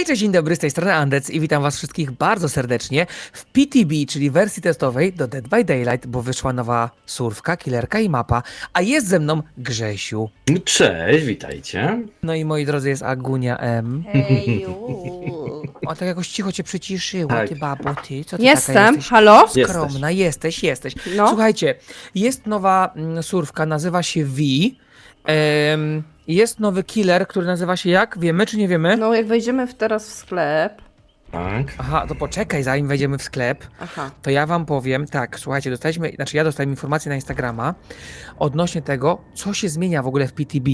Hej, cześć, dzień dobry, z tej strony Andec i witam was wszystkich bardzo serdecznie w PTB, czyli wersji testowej do Dead by Daylight, bo wyszła nowa surfka, killerka i mapa, a jest ze mną Grzesiu. Cześć, witajcie. No i moi drodzy, jest Agunia M. Heju. O, tak jakoś cicho cię przyciszyło, Tak. ty babo, ty, co ty taka Jestem, jesteś? halo? Skromna, jesteś, jesteś. No. Słuchajcie, jest nowa mm, surfka, nazywa się V. Em, jest nowy killer, który nazywa się jak? Wiemy czy nie wiemy? No jak wejdziemy w teraz w sklep. Tak. Aha, to poczekaj, zanim wejdziemy w sklep. Aha. to ja wam powiem, tak, słuchajcie, dostaliśmy, znaczy ja dostałem informację na Instagrama odnośnie tego, co się zmienia w ogóle w PTB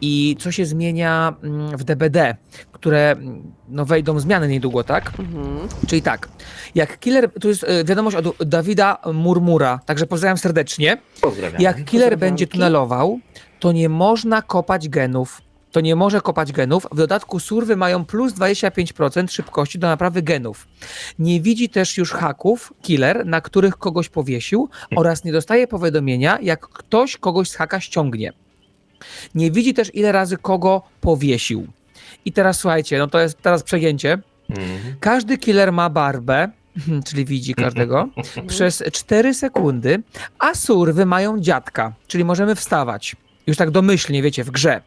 i co się zmienia mm, w DBD, które mm, no, wejdą zmiany niedługo, tak? Mhm. Czyli tak, jak killer, tu jest y, wiadomość od Dawida Murmura, także pozdrawiam serdecznie. Pozdrawiam. Jak killer będzie tunelował, to nie można kopać genów. To nie może kopać genów. W dodatku surwy mają plus 25% szybkości do naprawy genów. Nie widzi też już haków killer, na których kogoś powiesił oraz nie dostaje powiadomienia, jak ktoś kogoś z haka ściągnie. Nie widzi też ile razy kogo powiesił. I teraz słuchajcie, no to jest teraz przegięcie. Mhm. Każdy killer ma barbę, czyli widzi każdego, przez 4 sekundy, a surwy mają dziadka, czyli możemy wstawać. Już tak domyślnie, wiecie, w grze.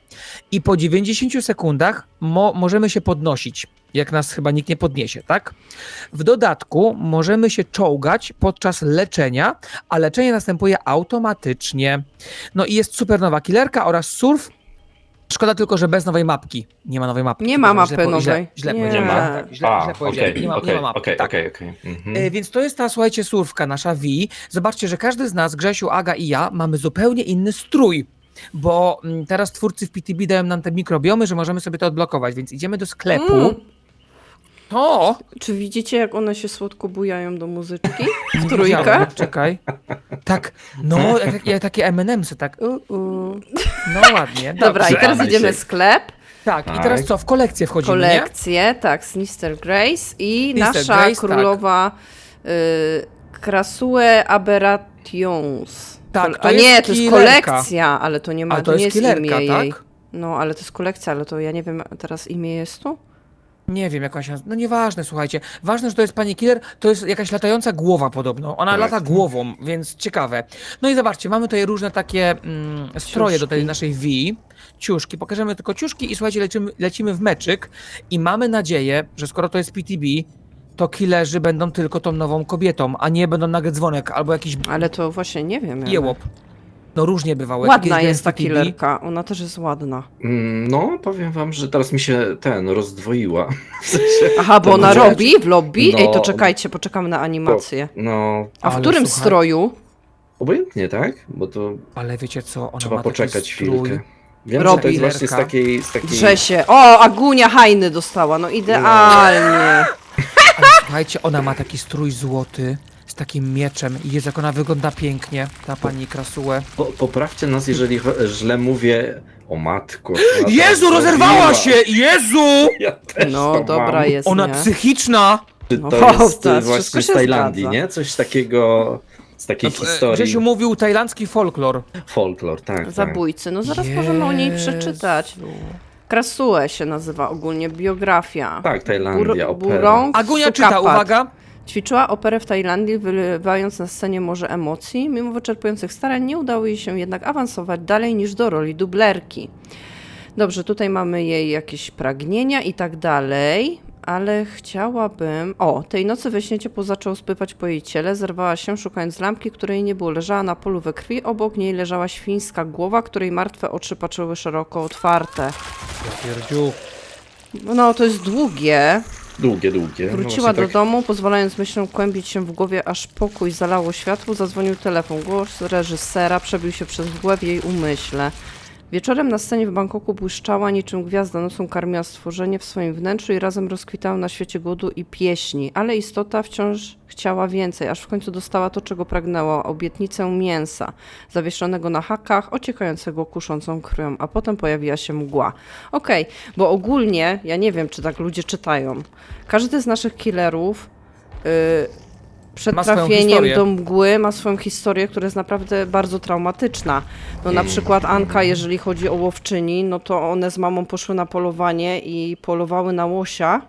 I po 90 sekundach mo możemy się podnosić, jak nas chyba nikt nie podniesie, tak? W dodatku możemy się czołgać podczas leczenia, a leczenie następuje automatycznie. No i jest super nowa killerka oraz surf. Szkoda tylko, że bez nowej mapki. Nie ma nowej mapki. Nie ma Źle mapy źle- nowej. Źle, Nie. powiedziałem, Nie ma? tak, źle, A, źle powiedziałem. Nie ma, nie okej, ma mapki. okej, tak. okej, okej. Mhm. E, Więc to jest ta, słuchajcie, surfka nasza V. Zobaczcie, że każdy z nas, Grzesiu, Aga i ja, mamy zupełnie inny strój. Bo mm, teraz twórcy w PTB dają nam te mikrobiomy, że możemy sobie to odblokować, więc idziemy do sklepu. Mm. To! Czy widzicie jak one się słodko bujają do muzyczki? Nie W trójkę? Czekaj. Tak, no, jak, jak takie M&M'sy, tak. No ładnie. Dobra, i dobrze. teraz Mamy idziemy w sklep, Tak, i Tak. teraz co, w kolekcję wchodzimy, nie? kolekcję, tak, z Mr. Grace i nasza Grace, tak. królowa y, Krasue Aberrations. Tak, to A jest nie, to jest killerka. kolekcja, ale to nie ma, A to, to nie jest jest killerka, imię jej. tak? No, ale to jest kolekcja, ale to ja nie wiem, teraz imię jest tu? Nie wiem, jak ona się nazywa. No nieważne, słuchajcie. Ważne, że to jest pani killer, to jest jakaś latająca głowa podobno. Ona Tak. lata głową, więc ciekawe. No i zobaczcie, mamy tutaj różne takie mm, stroje do tej Ciuszki. naszej V. Ciuszki. Pokażemy tylko ciuszki i słuchajcie, lecimy, lecimy w meczyk i mamy nadzieję, że skoro to jest PTB, to killerzy będą tylko tą nową kobietą, a nie będą nagle dzwonek albo jakiś Ale to właśnie nie wiem. Jełop. No różnie bywało. Jak Ładna kiedyś jest ta killerka, ona też jest ładna. Mm, No, powiem wam, że teraz mi się ten rozdwoiła. W sensie, Aha, bo ona robi w lobby? Ej, to No. czekajcie, poczekamy na animację. no, A w Ale którym słuchaj- stroju? obojętnie, tak? Bo to Ale wiecie co, ona trzeba ma taki poczekać strój. chwilkę. Wiem, Robi że to jest właśnie z takiej... Z takiej... Grzesie. O, Agunia Hajny dostała, no idealnie. Ale słuchajcie, ona ma taki strój złoty z takim mieczem. I Jezu, jak ona wygląda pięknie, ta pani Krasue. Po, poprawcie nas, jeżeli cho- źle mówię. O matko. ona Jezu, rozerwała zrobiła. się! Jezu! Ja też No, to dobra mam. jest, Ona nie? psychiczna! Czy No, to jest y, wszystko właśnie z się Tajlandii, zgadza. nie? Coś takiego... Z takiej No, e, historii. Grzesiu mówił tajlandzki folklor. Folklor, tak. tak. Zabójcy. No zaraz możemy o niej Jezu. przeczytać. Krasue się nazywa ogólnie, biografia. Tak, Tajlandia, opera. Burong Agunia czyta, Sukapat. uwaga. Ćwiczyła operę w Tajlandii, wylewając na scenie morze emocji. Mimo wyczerpujących starań nie udało jej się jednak awansować dalej niż do roli dublerki. Dobrze, tutaj mamy jej jakieś pragnienia i tak dalej, ale chciałabym... O, tej nocy we śnie ciepło zaczęło spływać po jej ciele, zerwała się szukając lampki, której nie było. Leżała na polu we krwi, obok niej leżała świńska głowa, której martwe oczy patrzyły szeroko otwarte. Ja pierdziu. No, to jest długie. Długie, długie. No Wróciła do tak- domu, pozwalając myślom kłębić się w głowie, aż pokój zalało światło, zadzwonił telefon. Głos reżysera przebił się przez mgłę w jej umyśle. Wieczorem na scenie w Bangkoku błyszczała niczym gwiazda nocą karmiła stworzenie w swoim wnętrzu i razem rozkwitały na świecie głodu i pieśni, ale istota wciąż chciała więcej, aż w końcu dostała to, czego pragnęła, obietnicę mięsa, zawieszonego na hakach, ociekającego kuszącą krwią, a potem pojawiła się mgła. Okej, bo ogólnie, ja nie wiem, czy tak ludzie czytają, każdy z naszych killerów y, przed Ma trafieniem do mgły ma swoją historię, która jest naprawdę bardzo traumatyczna. No na przykład Anka, jeżeli chodzi o łowczyni, no to one z mamą poszły na polowanie i polowały na łosia.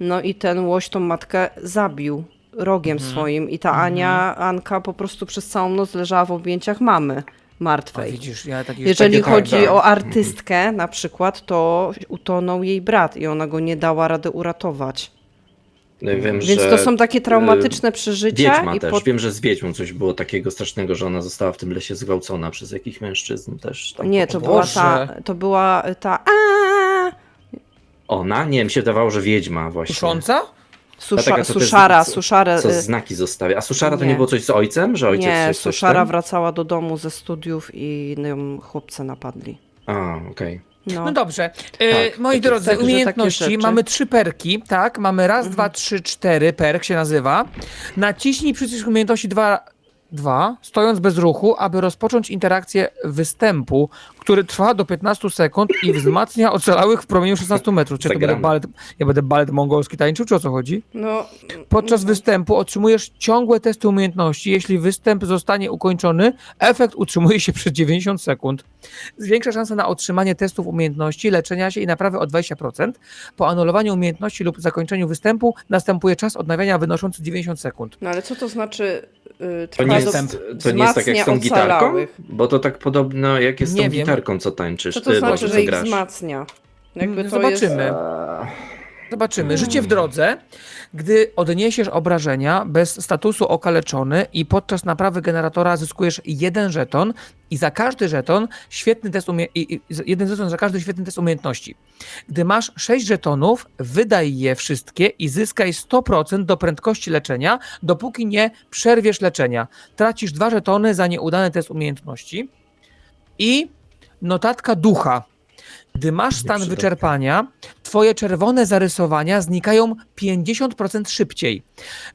No i ten łoś tą matkę zabił rogiem Mhm. swoim i ta Ania, Anka po prostu przez całą noc leżała w objęciach mamy martwej. widzisz, ja taki Jeżeli tak, chodzi tak. o artystkę na przykład, to utonął jej brat i ona go nie dała rady uratować. No i Wiem, Więc że to są takie traumatyczne przeżycia. Wiedźma i też. po... Wiem, że z Wiedźmą coś było takiego strasznego, że ona została w tym lesie zgwałcona przez jakich mężczyzn też. Tam Nie, to była ta, to była ta a Ona? Nie, mi się wydawało, że Wiedźma właśnie. Tusząca? susza, taka, co suszara, suszarę. Co y, znaki zostawia. A Suszara to nie nie. było coś z ojcem? Że ojciec Nie, coś, coś suszara ten? wracała do domu ze studiów i ją chłopcy napadli. A, okej. No. No dobrze. E, Tak, moi drodzy, takie umiejętności. rzeczy. Mamy trzy perki, tak? Mamy raz, Mhm. dwa, trzy, cztery. Perk się nazywa. Naciśnij przycisk umiejętności 2, 2, stojąc bez ruchu, aby rozpocząć interakcję występu, który trwa do 15 sekund i wzmacnia ocalałych w promieniu 16 metrów. Czy to będę balet, ja będę balet mongolski tańczył, czy o co chodzi? no, Podczas występu otrzymujesz ciągłe testy umiejętności. Jeśli występ zostanie ukończony, efekt utrzymuje się przez 90 sekund. Zwiększa szanse na otrzymanie testów umiejętności, leczenia się i naprawy o 20%. Po anulowaniu umiejętności lub zakończeniu występu następuje czas odnawiania wynoszący 90 sekund. no ale co to znaczy y, To trwa nie, do- jest, to nie jest tak jak z tą gitarką? Bo to tak podobno jak jest z tą wiem. gitarką, co tańczysz. Co to ty, znaczy, że ich grasz. wzmacnia? Jakby Mm, to zobaczymy. Jest... Zobaczymy. Życie w drodze, gdy odniesiesz obrażenia bez statusu okaleczony i podczas naprawy generatora zyskujesz jeden żeton i za każdy żeton świetny test umie- i, i, jeden żeton za każdy świetny test umiejętności. Gdy masz 6 żetonów, wydaj je wszystkie i zyskaj 100% do prędkości leczenia, dopóki nie przerwiesz leczenia. Tracisz dwa żetony za nieudany test umiejętności i notatka ducha. Gdy masz stan wyczerpania, twoje czerwone zarysowania znikają 50% szybciej.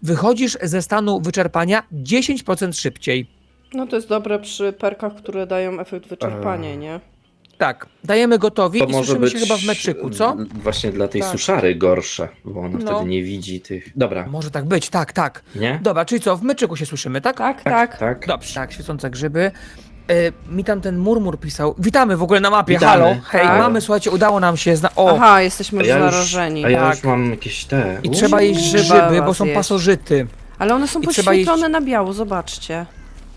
Wychodzisz ze stanu wyczerpania 10% szybciej. No to jest dobre przy perkach, które dają efekt wyczerpania, Eee. nie? Tak, dajemy gotowi To i może słyszymy być się chyba w meczyku, co? d- Właśnie dla tej Tak. suszary gorsze, bo ona No. wtedy nie widzi tych. Dobra, Może tak być, tak, tak. nie? Dobra, czyli co, w meczyku się słyszymy, tak? Tak, tak. tak. Dobrze. Tak, świecące grzyby. E, mi tam ten murmur pisał. Witamy w ogóle na mapie, Witamy. halo. Hej, Tak. mamy, słuchajcie, udało nam się. Zna- o, Aha, jesteśmy A już ja już, zarażeni. a ja tak. już mam jakieś te. i trzeba jeść grzyby, bo was są jeść. pasożyty. Ale one są I trzeba na biało, zobaczcie.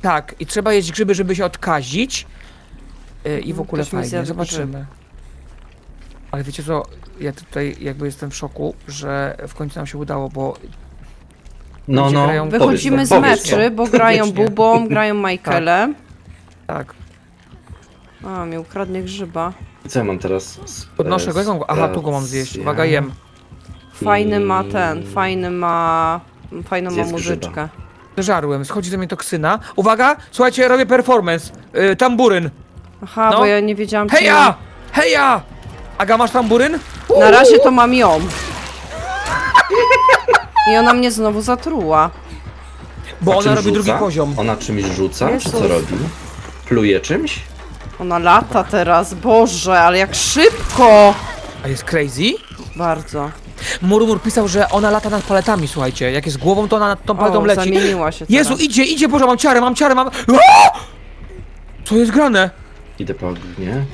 Tak, i trzeba jeść grzyby, żeby się odkazić. E, I w ogóle Ktoś mi fajnie, zjadł zobaczymy. Ale wiecie co, ja tutaj jakby jestem w szoku, że w końcu nam się udało, bo No, ludzie no. grają- powiedz Wychodzimy z powiedz meczy, bo grają. Bubą, grają Michaelem. Tak, A, mi ukradnie grzyba. Co ja mam teraz? Podnoszę go, jak mam go- aha, tu go mam zjeść, uwaga, jem. Fajny ma ten, fajny ma... Fajną ma Zjedz muzyczkę. Żarłem, schodzi do mnie toksyna. Uwaga, słuchajcie, robię performance. Y, tamburyn. Aha, No. bo ja nie wiedziałam, czy... Heja! Heja! Aga, masz tamburyn? Na razie to mam ją. I ona mnie znowu zatruła. Bo A ona czym robi drugi rzuca? poziom. Ona czymś rzuca? Czy Jezus. co robi? Pluje czymś? Ona lata teraz, Boże, ale jak szybko! A jest crazy? Bardzo. Murmur pisał, że ona lata nad paletami, słuchajcie. Jak jest głową, to ona nad tą paletą O, leci. zamieniła się teraz. Jezu, idzie, idzie, Boże, mam ciarę, mam ciarę, mam... Aaa! Co jest grane? Idę po ognie.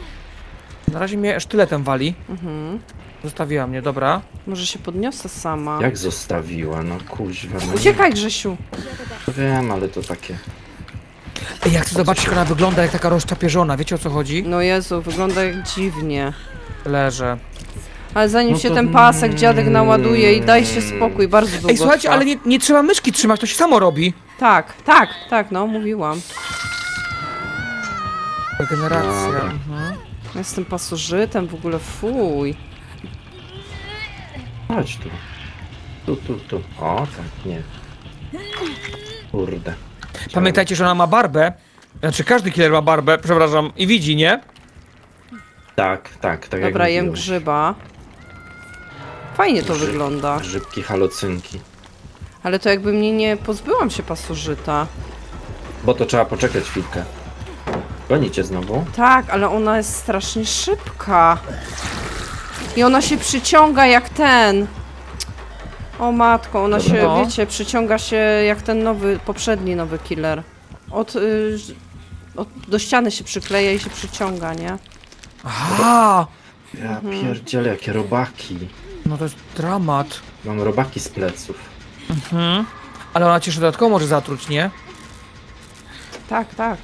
Na razie mnie sztyletem wali. Mhm. Zostawiła mnie, dobra. Może się podniosę sama. Jak zostawiła? No kuźwa. No Uciekaj, Grzesiu. nie Wiem, ale to takie. Ej, ja chcę zobaczyć, jak ona wygląda, jak taka rozczapieżona. Wiecie o co chodzi? No Jezu, wygląda jak dziwnie. Leżę. Ale zanim No się to- ten pasek dziadek naładuje i daj się spokój, bardzo długo Ej, słuchajcie, trwa. ale nie, nie trzeba myszki trzymać, to się samo robi. Tak, tak, tak, no, mówiłam. Regeneracja. Mhm. Jestem pasożytem, w ogóle fuj. Chodź tu. Tu, tu, tu. O, tak, nie. Kurde. Pamiętajcie, że ona ma barbę. Znaczy, każdy killer ma barbę, przepraszam, i widzi, nie? Tak, tak, tak Dobra, jak jem grzyba. Fajnie to Grzyb. wygląda. Grzybki halocynki. Ale to jakby mnie nie pozbyłam się pasożyta. Bo to trzeba poczekać chwilkę. Gonicie znowu? Tak, ale ona jest strasznie szybka. I ona się przyciąga jak ten. O matko, ona Dobra. się, No. wiecie, przyciąga się jak ten nowy, poprzedni nowy killer. Od, y, ż- od, do ściany się przykleja i się przyciąga, nie? Aha! Ja pierdzielę, jakie robaki. No to jest dramat. Mam robaki z pleców. Mhm. Ale ona cię jeszcze dodatkowo może zatruć, nie? Tak, tak.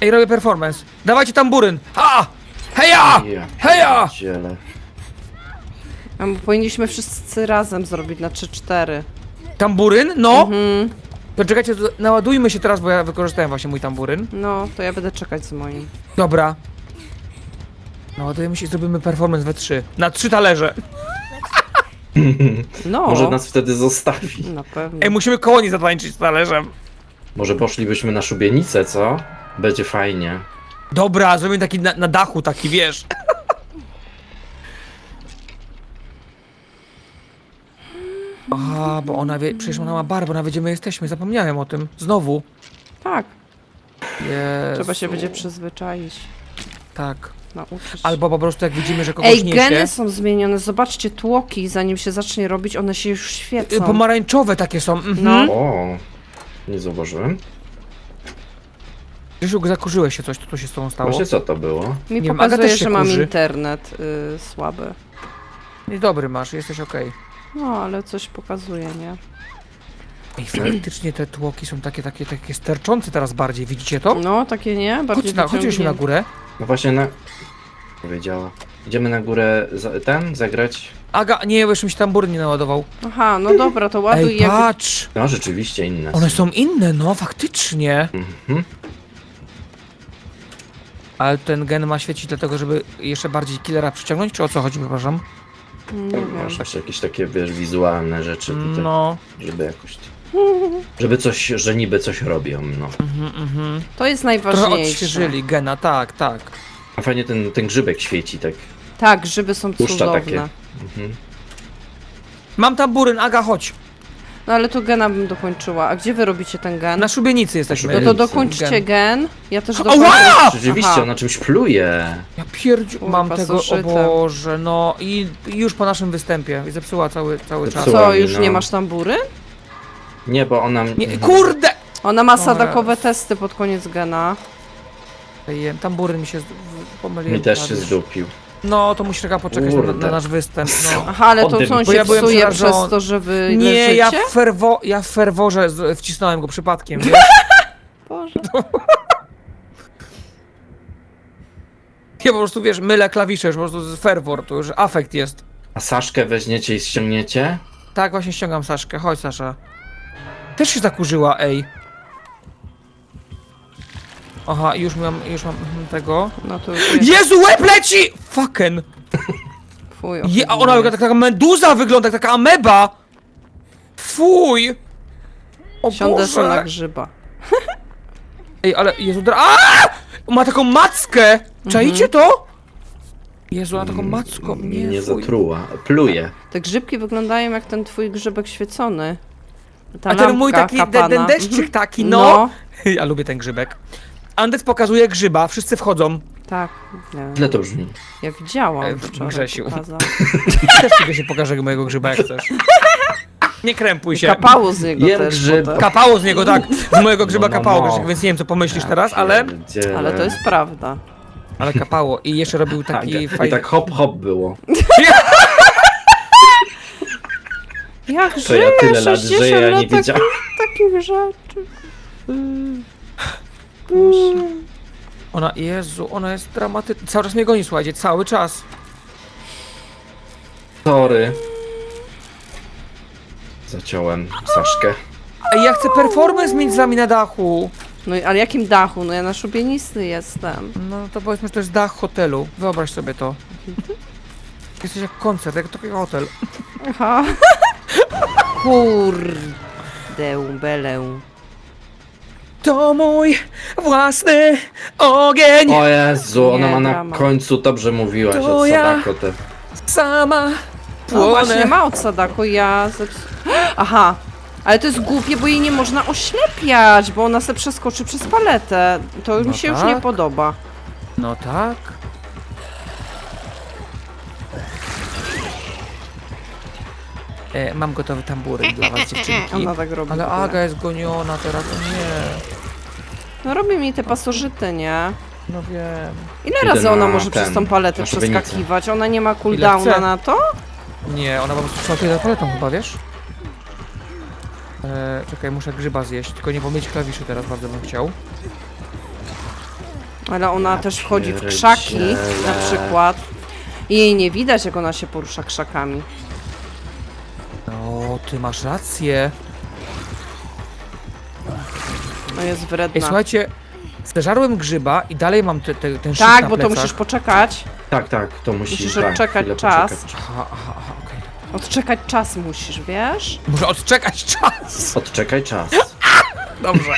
Ej, robię performance. Dawajcie tamburyn! A! Heja! Ja Heja! pierdzielę. A powinniśmy wszyscy razem zrobić na 3-4. Tamburyn? No! Mhm. To czekajcie, to naładujmy się teraz, bo ja wykorzystałem właśnie mój tamburyn. No, to ja będę czekać z moim. Dobra. Naładujemy się i zrobimy performance we trzy. Na trzy talerze. No, Może nas wtedy zostawi. na pewno. Ej, musimy koło nie zatańczyć z talerzem. Może poszlibyśmy na szubienicę, co? Będzie fajnie. Dobra, zrobimy taki na, na dachu, taki wiesz. Aha, bo ona wie, przecież ona ma barwę, ona wie gdzie my jesteśmy, zapomniałem o tym. Znowu. Tak, Jezu. trzeba się będzie przyzwyczaić. Tak. Nauczyć. Albo po prostu jak widzimy, że kogoś Ej, niesie. geny są zmienione. Zobaczcie, tłoki, zanim się zacznie robić, one się już Y, świecą. Pomarańczowe takie są. Mhm. No. O, nie zauważyłem. Grzesiu, zakurzyłeś się coś, co tu się z tobą stało? Właśnie co to było? Mi Nie wiem, Aga pokazuje, też się że mam kurzy. internet y, słaby. Niedobry masz, jesteś okej. No, ale coś pokazuje, nie? Ej, faktycznie te tłoki są takie, takie, takie sterczące teraz bardziej, widzicie to? No, takie nie? Bardziej Chodź na, chodźmy na wyciągnięte. górę. No właśnie na... Powiedziała. Idziemy na górę za, ten, zagrać? Aga, nie, bo jeszcze mi się tambury nie naładował. Aha, no dobra, to ładuj Ej, jak... patrz! No rzeczywiście inne One są inne, no, faktycznie. Mhm. Ale ten gen ma świecić dlatego, żeby jeszcze bardziej killera przyciągnąć, czy o co chodzi, przepraszam? Nie wiem. Masz jeszcze jakieś takie, wiesz, wizualne rzeczy tutaj, No, żeby jakoś... Żeby coś, że niby coś robią, no. mhm, mhm. To jest Trochę najważniejsze. odświeżyli gena, tak, tak. A fajnie ten, ten grzybek świeci, tak. Tak, grzyby są Puszcza cudowne. takie. Mhm. Mam tamburyn, Aga, chodź. No ale to gena bym dokończyła. A gdzie wy robicie ten gen? Na szubienicy jesteśmy. No to dokończcie gen. Ja też dokończę. Rzeczywiście, Aha. ona czymś pluje. Ja pierdziu, Kurwa, mam tego, o zużyte. Boże, no i i już po naszym występie. I zepsuła cały, cały czas. Zepsuła. Co, już no. nie masz tambury? Nie, bo ona... Nie, kurde! Ona ma Dobra. sadakowe testy pod koniec gena. Ej, Tamburyn mi się z- w- pomyliłem. Mi też się zdupił. No, to musisz Aga poczekać na, Kurde. na nasz występ, no. Aha, ale to Oddech co on Bo się ja byłem psuje przerażony. przez to, że wy Nie, leżycie? ja w, ferwo, ja w ferworze z, wcisnąłem go przypadkiem, wiesz? Boże. Ja po prostu, wiesz, mylę klawisze, już po prostu z ferwor, to już afekt jest. A Saszkę weźmiecie i ściągniecie? Tak, właśnie ściągam Saszkę, chodź Sasza. Też się zakurzyła, ej. Aha, już mam, już mam mhm, tego. No to już jest Jezu, łeb leci! Fucken! twój Je, a ona wygląda, taka meduza wygląda, jak taka ameba! Fuj! O Siądę sobie na Boże! grzyba. Ej, ale Jezu, dra... A! Ma taką mackę! Czajcie to? Jezu, ona taką macką, nie, Mm, Nie fuj. zatruła. Pluje. Te grzybki wyglądają jak ten twój grzybek świecony. Ta A ten mój lampka taki, ten, kapana. Mhm. taki, no. Ja lubię ten grzybek. Andes pokazuje grzyba, wszyscy wchodzą. Tak, nie. Źle to brzmi. ja widziałam E, wczoraj. Grzesiu. pokazał. Też ciebie się pokaże mojego grzyba, jak chcesz. Nie krępuj się. Kapało z niego Jem też grzyb. potem. Kapało z niego, tak. Z mojego grzyba No, no, kapało, no. Grzesiek, więc nie wiem, co pomyślisz teraz, ale... Pierdziele. Ale to jest prawda. Ale kapało. I jeszcze robił Tak, taki I fajny... tak hop hop było. Jak To ja tyle lat 60 żyję, ja lat nie tak- wiedziałem. takich rzeczy. Mm. Boże. Ona, Jezu, ona jest dramatyczna. Cały czas mnie goni, słuchajcie, cały czas. Sorry. Zaciąłem Saszkę. Ej, ja chcę performance mieć z wami na dachu. No i- ale jakim dachu? No ja na szubienisty jestem. No to powiedzmy, że to jest dach hotelu. Wyobraź sobie to. Jesteś jak koncert, jak taki hotel. Aha. Kurde, belę. To mój własny ogień. O Jezu, ona Nie, ma na drama. końcu dobrze mówiłaś To od ja. Sadako te. Sama No właśnie, płonę. ma od Sadako, ja... Aha. Ale to jest głupie, bo jej nie można oślepiać, bo ona se przeskoczy przez paletę. To No mi się już tak. nie podoba. No tak. E, mam gotowy tamburek dla was, dziewczynki. Ona tak robi. Ale w ogóle. Aga jest goniona teraz, o nie. No robi mi te pasożyty, nie? No wiem. Ile Idę razy ona na może ten, przez tą paletę na szubienicę. przeskakiwać? Ona nie ma chce. cooldowna na to? Nie, ona po prostu szalkuje za paletą chyba, wiesz? E, czekaj, muszę grzyba zjeść, tylko nie pomylić klawiszy teraz bardzo bym chciał. Ale ona Ja też wchodzi w krzaki na przykład. I jej nie widać, jak ona się porusza krzakami. Ty masz rację. No jest Ej, wredna. słuchajcie, zeżarłem grzyba i dalej mam te, te, ten szyb Tak, na bo to plecach. musisz poczekać. Tak, tak, to musi Musisz tak, odczekać chwilę czas. poczekać. Aha, aha, aha, okej. Odczekać czas musisz, wiesz? Muszę odczekać czas. Odczekaj czas. Dobrze.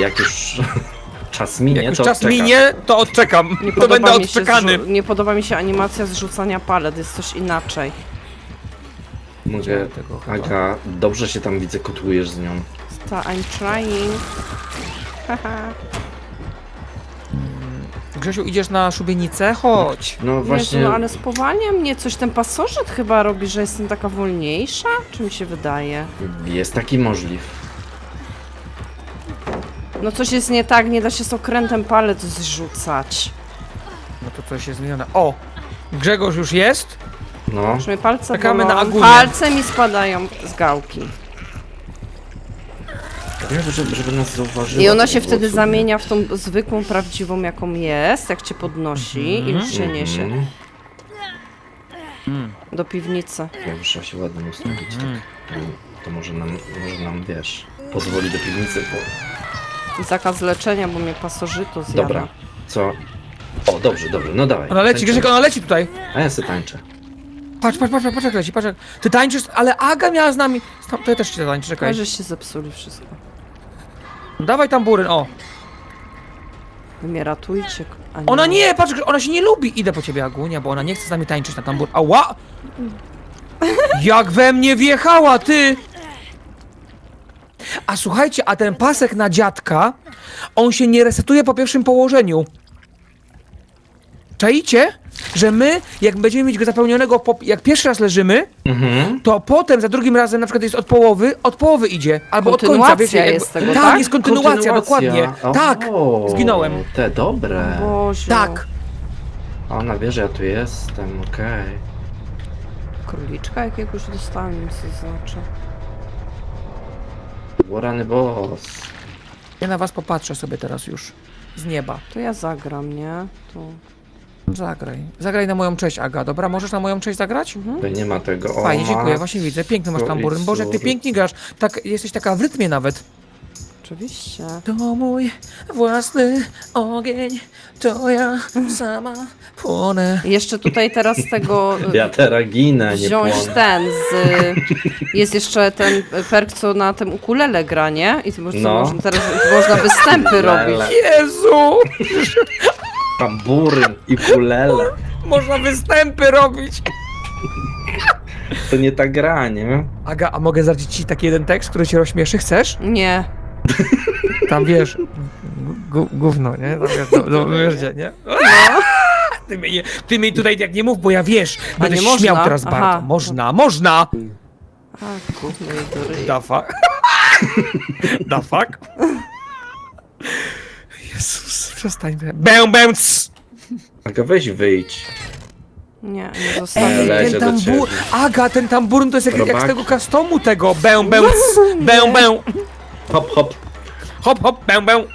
Jak już czas minie, Jak już to czas odczekasz. minie, to odczekam. Nie to będę podoba, mi się odczekany. zrzu- nie podoba mi się animacja zrzucania palet, jest coś inaczej. Mogę... Tego chyba. Aga, dobrze się tam widzę, kotujesz z nią. Ta, I'm trying. Haha. Grzesiu, idziesz na szubienicę? Chodź. No właśnie, Jezu, no ale spowalnia mnie coś, ten pasożyt chyba robi, że jestem taka wolniejsza? Czy mi się wydaje? jest taki możliw. No coś jest nie tak, nie da się z okrętem palet zrzucać. No to coś jest zmienione. O! Grzegorz już jest? No, Już mnie palce Czekamy bolą. na Agunię. Palce mi spadają z gałki. żeby, żeby, żeby nas zauważyła. I ona to się by było wtedy zamienia w tą zwykłą, prawdziwą, jaką jest, jak cię podnosi i już się niesie Mhm. do piwnicy. Ja trzeba się ładnie ustawić, Mhm. tak. No, To może nam, może nam, wiesz, pozwoli do piwnicy, bo... I zakaz leczenia, bo mnie pasożytu zjada. Dobra, co? O, dobrze, dobrze, no dawaj. Ona leci, tańczymy. Grzesiek, ona leci tutaj. A ja sobie tańczę. Patrz, patrz, patrz, patrz, jak leci, patrz. jak- Ty tańczysz, ale Aga miała z nami. To ja też ci tańczę, czekaj. Każe się zepsuli wszystko. Dawaj tamburyn, o. Wy mnie ratujcie. a Ona nie, patrz, ona się nie lubi. Idę po ciebie, Agunia, bo ona nie chce z nami tańczyć na tambur. Ała! Jak we mnie wjechała, ty! A słuchajcie, a ten pasek na dziadka, on się nie resetuje po pierwszym położeniu. Czaicie? Że my, jak będziemy mieć go zapełnionego, po, jak pierwszy raz leżymy, Mhm. to potem za drugim razem na przykład jest od połowy, od połowy idzie, albo od końca, Kontynuacja jakby- jest tego, tak? tak? jest kontynuacja, dokładnie. O, Tak, zginąłem. Te dobre. Boże. tak. A Ona wie, że ja tu jestem, okej. Króliczka jakiegoś dostałem, nic to znaczy. Warany boss. Ja na was popatrzę sobie teraz już. Z nieba. To ja zagram, nie? To... Zagraj. Zagraj na moją cześć, Aga. Dobra, możesz na moją cześć zagrać? Tutaj nie ma tego. O, Fajnie, dziękuję, właśnie widzę. Piękny masz tamburyn. Boże, jak ty pięknie grasz. Tak, jesteś taka w rytmie nawet. Oczywiście. To mój własny ogień, to ja sama płonę. Jeszcze tutaj teraz tego... Ja teraz ginę, nie wziąć płonę. ten z... Jest jeszcze ten perk, co na tym ukulele gra, nie? I to można, No. można teraz można występy robić. Jezu! Tamburyn i kulele. Można występy robić. To nie ta gra, nie? Aga, a mogę zarzucić ci taki jeden tekst, który cię rozśmieszy? Chcesz? Nie. Tam wiesz, gu- gówno, nie? Tam wiesz, do, do, wiesz gdzie, nie? Ty mi, ty mi tutaj jak nie mów, bo ja wiesz, będę nie się można? śmiał teraz Aha. bardzo. Można, można! A, gówno i do ryja. Da fuck? da fuck? Przestań. Bęł, bęc! Aga, weź wyjdź. Nie, nie Ej, zostawię. ten do ciebie. Aga, ten tamburyn to jest jak, jak z Robaki. tego customu tego. Bęł, bęc, bęł, bęł. Hop, hop. Hop, hop,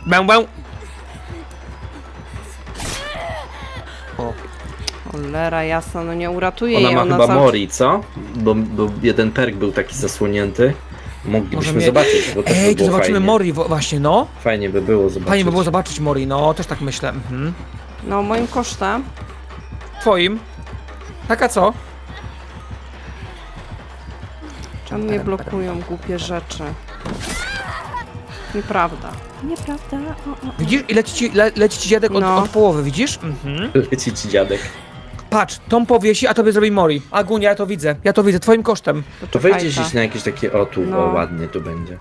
bęł. O, Cholera jasna, no nie uratuje Ona jej. ma ona chyba Mori, co? Bo, bo jeden perk był taki zasłonięty. Moglibyśmy Możemy- zobaczyć, bo to by Ej, to było zobaczymy fajnie. Mori wo- właśnie, no. Fajnie by było zobaczyć. Fajnie by było zobaczyć Mori, no, też tak myślę. Mhm. No moim kosztem. Twoim. Taka co? Czemu mnie blokują głupie rzeczy? Nieprawda. Nieprawda. O, o, o. Widzisz, i leci ci, le, leci ci dziadek od, No. od połowy, widzisz? Mhm. Leci ci dziadek. Patrz, tą powiesi, a tobie zrobi Mori. Agunia, ja to widzę. Ja to widzę, twoim kosztem. To Poczekaj, wejdzie ta. gdzieś na jakieś takie, o tu, No. o ładnie tu będzie.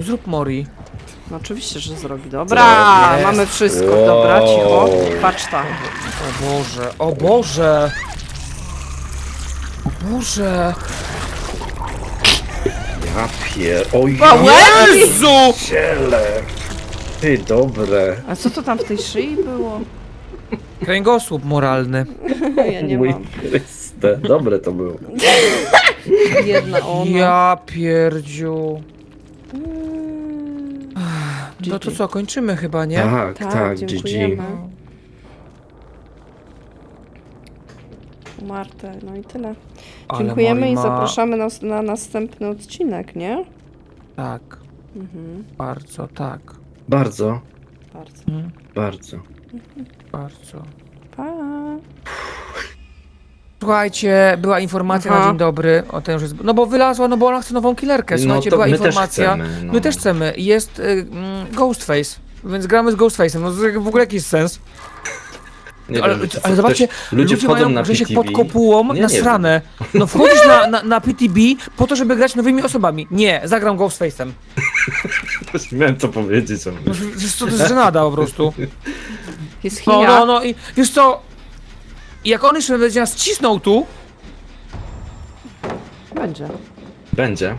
Zrób Mori. No oczywiście, że zrobi. Dobra, Jest. mamy wszystko. Wow. Dobra, cicho. Patrz tam. O Boże, o Boże. Boże! Ja pier... Oj, Pałeczki! Jezu! ciele! Ty, dobre. A co to tam w tej szyi było? Kręgosłup moralny. Ja nie Mój mam. Chryste, dobre to było. Jedna ona. Ja pierdziu. Mm. No to co, kończymy chyba, nie? Tak, Tak, tak, dziękujemy. GG. Martę, no i tyle. Ale Dziękujemy Moli i ma- zapraszamy na, na następny odcinek, nie? Tak, Mhm, bardzo, tak. Bardzo, bardzo. Mhm, bardzo. Bardzo. Pa! Słuchajcie, była informacja Aha. na dzień dobry o tym, że... No bo wylazła, no bo ona chce nową killerkę. Słuchajcie, no to była my informacja. też chcemy. No. My też chcemy. Jest y, mm, Ghostface. Więc gramy z Ghostface'em. No to w ogóle jakiś sens. Nie ale, wiem, czy ale ktoś- zobaczcie, ludzie, wchodzą mają na Grzesiek PTV. pod kopułą Nie, na nie wiem. stranę. No wchodzisz na, na, na PTB po to, żeby grać nowymi osobami. Nie, zagram Ghostface'em. Miałem co powiedzieć. ale- No, to jest żenada po prostu. Jest No, no, no i wiesz co, jak on jeszcze będzie nas cisnął tu, Będzie. Będzie.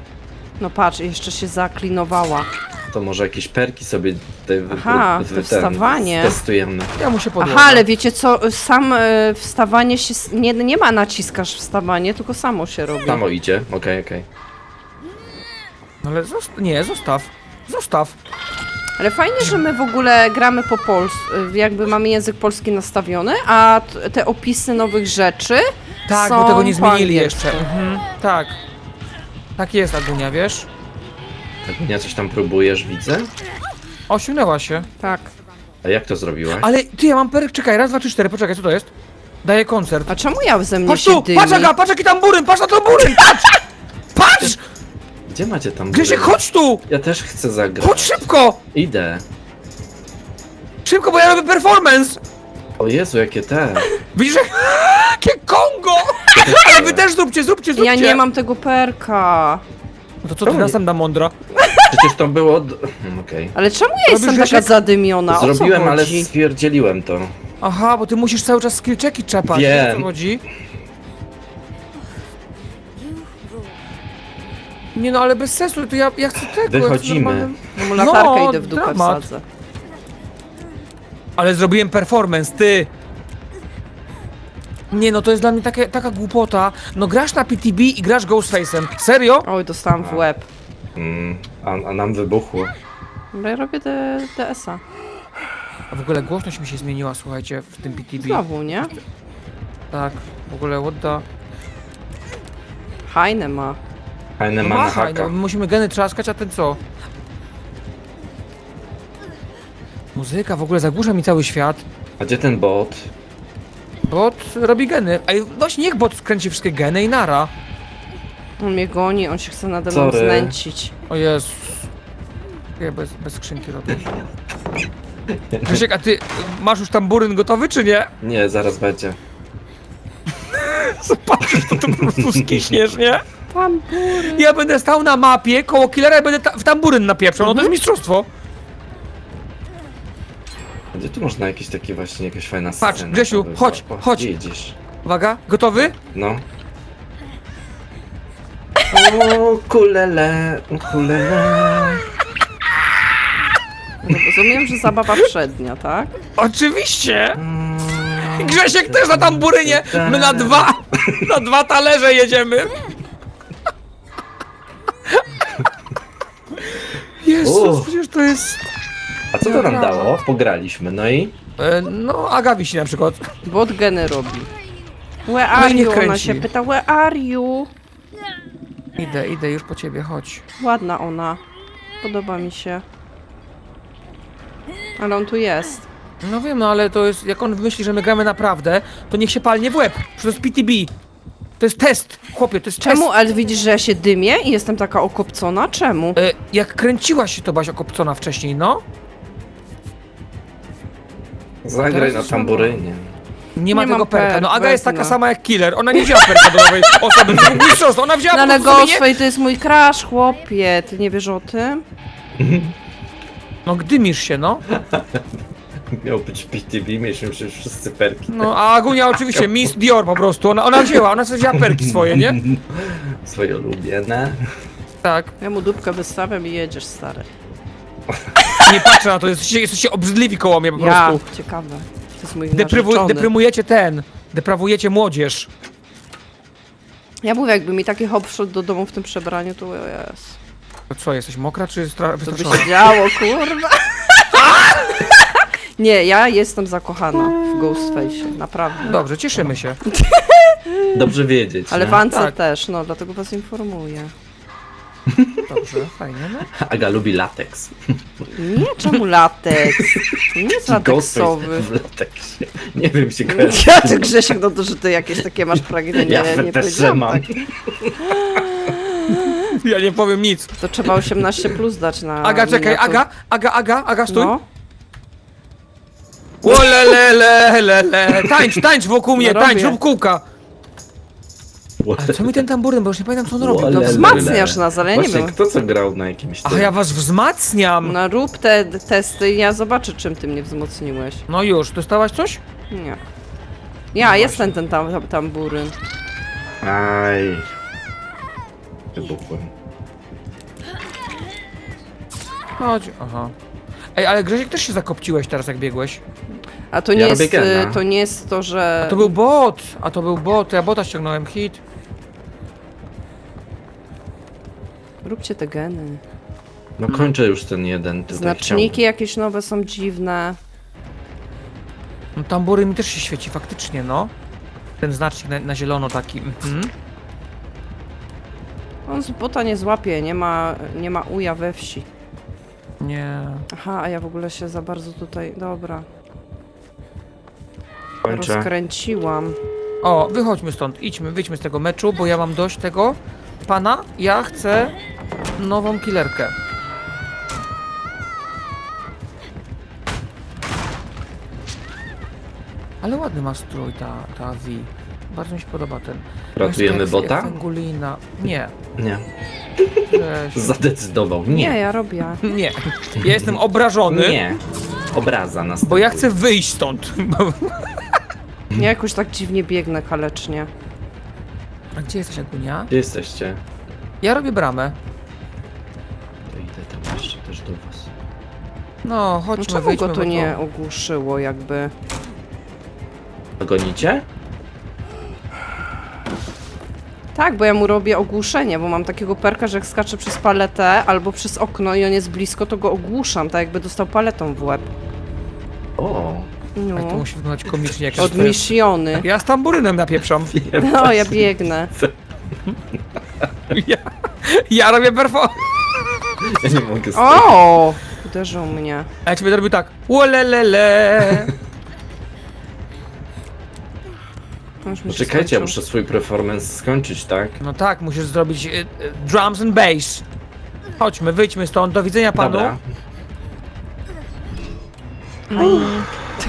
No patrz, jeszcze się zaklinowała. To może jakieś perki sobie tutaj wy- Aha, wy- to wstawanie. testujemy. ja mu się podłożę. Aha, ale wiecie co, sam e, wstawanie się, s- nie, nie ma naciskasz wstawanie, tylko samo się robi. Samo idzie, okej, okej. No ale zost nie, zostaw. Zostaw. Ale fajnie, że my w ogóle gramy po polsku, jakby mamy język polski nastawiony, a te opisy nowych rzeczy Tak, są bo tego nie po zmienili angielsku. jeszcze. Mhm, tak. Tak jest, Agunia, wiesz? Nie coś tam próbujesz, widzę. Osiągnęła się. Tak. A jak to zrobiłaś? Ale ty, ja mam perek, czekaj, raz, dwa, trzy, cztery, poczekaj, co to jest? Daję koncert. A czemu ja ze mnie Patrz się tu, dymi? patrz Aga, patrz jaki tam buryn, patrz na ten buryn, patrz! Patrz! Gdzie macie tam Grzesiek, chodź tu! Ja też chcę zagrać. Chodź szybko! Idę. Szybko, bo ja robię performance! O Jezu, jakie te. Widzisz, jak... jakie Kongo! Ale wy też zróbcie, zróbcie, zróbcie! Ja nie mam tego perka. No to co ty Czemu nie? następna mądra? Przecież to było... od- Hmm, Okej. Ale czemu ja Robisz jestem taka Grzesiek? zadymiona? O co Zrobiłem, ale chodzi? stwierdziłem to. Aha, bo ty musisz cały czas skillczeki czepać, Wiem. wiesz, o co chodzi? Nie no, ale bez sensu, to ja, ja chcę tego. ja chcę Wychodzimy. normalnym- No mu latarkę No, idę w dupę dramat. wsadzę. Ale zrobiłem performance, ty! Nie no, to jest dla mnie takie, taka głupota. No grasz na PTB i grasz Ghostface'em. Serio? Oj, dostałam w łeb. Mm, a, a nam wybuchło. Ale ja robię D- DS-a. A w ogóle głośność mi się zmieniła, słuchajcie, w tym PTB. Znowu, nie? Tak, w ogóle what the... Hajne ma. Fajne No ma na machaj, haka. no, musimy geny trzaskać, a ten co? Muzyka w ogóle zagłusza mi cały świat. A gdzie ten bot? Bot robi geny. Ej, właśnie niech bot skręci wszystkie geny i nara. On mnie goni, on się chce nade mną Sorry. znęcić. O Jezus. Ja bez, bez skrzynki robię. Grzesiek, a ty masz już tamburyn gotowy, czy nie? Nie, zaraz będzie. Zobaczysz, to, to po prostu skiśniesz, nie? Tam Ja będę stał na mapie koło killera i będę ta w tamburyn napieprzał. No to jest mistrzostwo. A Gdzie tu można jakieś takie właśnie, jakaś fajna scena? Patrz, Grzesiu, chodź, była? chodź. Gdzie idziesz? Uwaga, gotowy? No. O, kulele, kulele. Rozumiem, że zabawa przednia, tak? Oczywiście! Mm, Grzesiek też na tamburynie! My na dwa, na dwa talerze jedziemy! Jezus, Uff. przecież to jest... A co to nam dało? Pograliśmy, no i? E, no, Aga wisi na przykład. Bot geny robi. Where No are i niech you? Ona kręci. się pyta, where are you? Idę, idę już po ciebie, chodź. Ładna ona. Podoba mi się. Ale on tu jest. No wiem, no ale to jest, jak on myśli, że my gramy naprawdę, to niech się palnie w łeb. Jest PTB. To jest test, chłopie, to jest Czemu? test. Ale widzisz, że ja się dymię i jestem taka okopcona? Czemu? E, jak kręciłaś się to Basia Kopcona wcześniej, no? Zagraj na tamburynie. Nie ma Nie tego mam perka. No perk, Aga jest taka wezmę. sama jak killer. Ona nie wzięła perka do nowej osoby. Mistrzostwo. Ona wzięła No po ale prostu sobie nie... Ghostface to jest mój crush, chłopie. Ty nie wiesz o tym? No gdymisz się, no. Miał być PTV, mieliśmy przecież wszyscy perki. No, a Agunia oczywiście, Miss Dior po prostu. Ona, ona wzięła, ona sobie wzięła perki swoje, nie? Swoje ulubione. Tak. Ja mu dupkę wystawiam i jedziesz, stary. Nie patrzę na to, jesteście, jesteście obrzydliwi koło mnie po Ja, prostu. ciekawe. To jest mój Deprywu, narzeczony. deprymujecie ten, deprawujecie młodzież. Ja mówię, jakby mi taki hop wszedł do domu w tym przebraniu, to jest. To Co, jesteś mokra czy stra- To by wystraszona? się działo, kurwa. Nie, ja jestem zakochana w Ghostface, naprawdę. Dobrze, cieszymy się. Dobrze wiedzieć. Ale nie? w Ance Tak. też, no, dlatego was informuję. Dobrze, fajnie, no. Aga lubi lateks. Nie, czemu lateks? Nie jest lateksowy. w lateksie. Nie wiem, się kojarzy. Ja ty Grzesiek, no to, że ty jakieś takie masz pragnienie, Ja nie też powiedziałam mam. tak. Ja nie powiem nic. To trzeba 18 plus dać na Aga, czekaj, miniatur- Aga, Aga, Aga, Aga, stój. No, Olelelelele. Tańcz, tańcz wokół mnie, No tańcz, robię. rób kółka. Ale co mi ten tamburyn, bo już nie pamiętam co on robi. Dobrze. wzmacniasz nas, ale ja nie Właśnie, wiem. kto co grał na jakimś Ach, tym? ja was wzmacniam. No rób te d- testy i ja zobaczę, czym ty mnie wzmocniłeś. No już, dostałaś coś? Nie. Ja, jestem ten tam, tam, tamburyn. Aj. Wybuchłem. Chodź, aha. Ej, ale Grzesiek też się zakopciłeś teraz jak biegłeś. A to nie Ja jest, gena. y, to nie jest to, że... A to był bot, a to był bot, ja bota ściągnąłem, hit. Róbcie te geny. No kończę już ten jeden. Tutaj Znaczniki jakieś nowe są dziwne. No tamburyn mi też się świeci, faktycznie, no. Ten znacznik na, na zielono taki, mhm. On z bota nie złapie, nie ma, nie ma uja we wsi. Nie. Aha, a ja w ogóle się za bardzo tutaj... Dobra. Kończę. Rozkręciłam. O, wychodźmy stąd, idźmy, wyjdźmy z tego meczu, bo ja mam dość tego. Pana, ja chcę nową killerkę. Ale ładny ma strój ta, ta V. Bardzo mi się podoba ten. Ratujemy Jest jak- bota? jak Fengulina. Nie. Nie. Cześć. Nie, Zadecydował. Nie. ja robię. Nie. Ja jestem obrażony, Nie. Obraza nas. bo ja chcę wyjść stąd. Ja jakoś tak dziwnie biegnę kalecznie. A gdzie jesteś, Agunia? Gdzie jesteście? Ja robię bramę. To idę tam jeszcze też do was. No, No chodźmy, czemu wyjdźmy. go to bo nie ogłuszyło jakby? Gonicie? Tak, bo ja mu robię ogłuszenie, bo mam takiego perka, że jak skaczę przez paletę albo przez okno i on jest blisko, to go ogłuszam, tak jakby dostał paletą w łeb. O. Ale to No. musi wyglądać komicznie. Jak Od misiony. Ja z tamburynem napieprzam. No, ja biegnę. Ja, ja robię perfo... Ja nie mogę. O! Uderzył mnie. A ja ci będę robił tak. Łolelele. No już mi się Poczekajcie, ja skończył. muszę swój performance skończyć, tak? No tak, musisz zrobić y, y, drums and bass. Chodźmy, wyjdźmy stąd. Do widzenia panu. Dobra.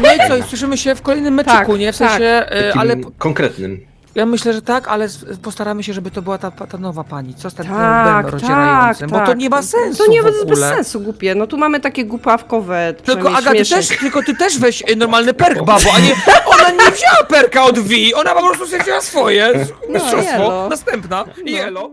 No i co, i słyszymy się w kolejnym meczyku, Tak, nie? W tak. sensie, y, Takim ale konkretnym. ja myślę, że tak, ale s- postaramy się, żeby to była ta, ta nowa pani. Co z tym Tak, tak, tak, rozdzierającym? tak. Bo to nie ma sensu To nie w jest bez sensu, głupie. No tu mamy takie głupawkowe, Tylko przynajmniej Aga, ty śmieszne. też, tylko ty też weź y, normalny perk, babo, a nie, ona nie wzięła perka od V, ona po prostu sobie wzięła swoje. Mistrzostwo, jelo. następna, jelo.